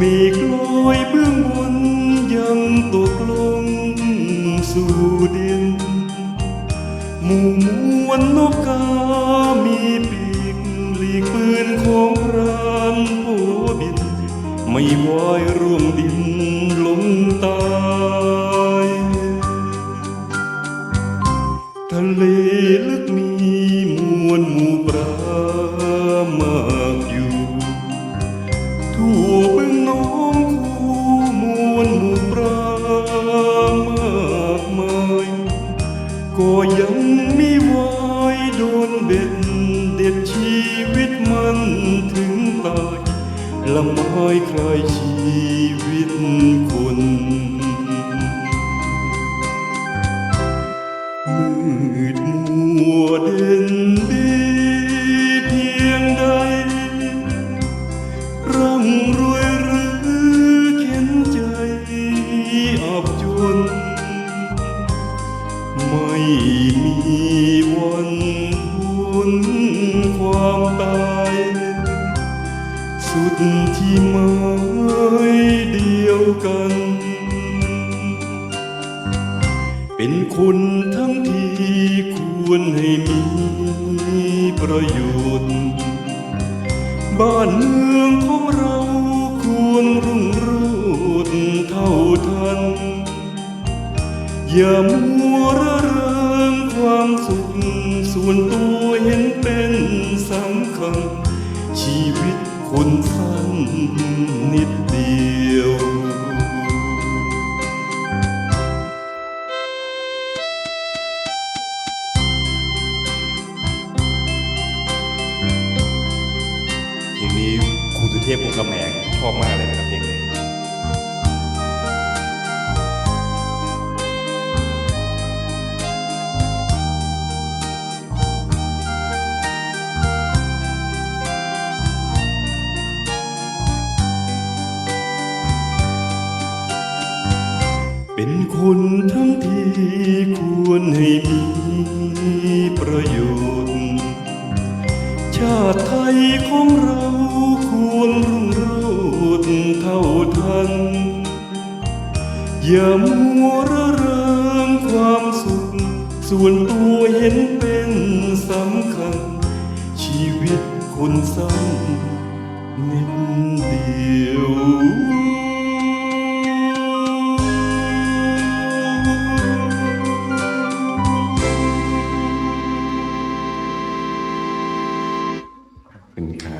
มีกล้วยเบื้องบนยังตกลงสู่ดิน หมู่มวลนกกา มีปีกหลีกปืนของพรานผู้บิน ไม่ว่ายร่วมดินลงตายทะเลลึกมีมวนหมู่ปรา ก็ยังไม่วายโดนเบ็ดเด็ดชีวิตมันถึงตายละไม้คลายชีวิตคน นความตาย สุดที่หมายเดียวกัน เป็นคนทั้งที่ควรให้มีประโยชน์ บ้านเมืองของเราควรรุ่งโรจน์เท่าทัน อย่ามัวระเริง ความสุข ส่วนตัวเห็นเป็นสำคัญ ชีวิตคนสั้นนิดเดียวเพลงนี้ครูสุเทพวงศ์กำแหงชอบมากเลยนะครับ คนทั้งที่ควรให้มีประโยชน์ ชาติไทยของเราควรรุ่งโรจน์เท่าทัน อย่ามัวระเริงความสุข ส่วนตัวเห็นเป็นสำคัญ ชีวิตคนสั้น Okay.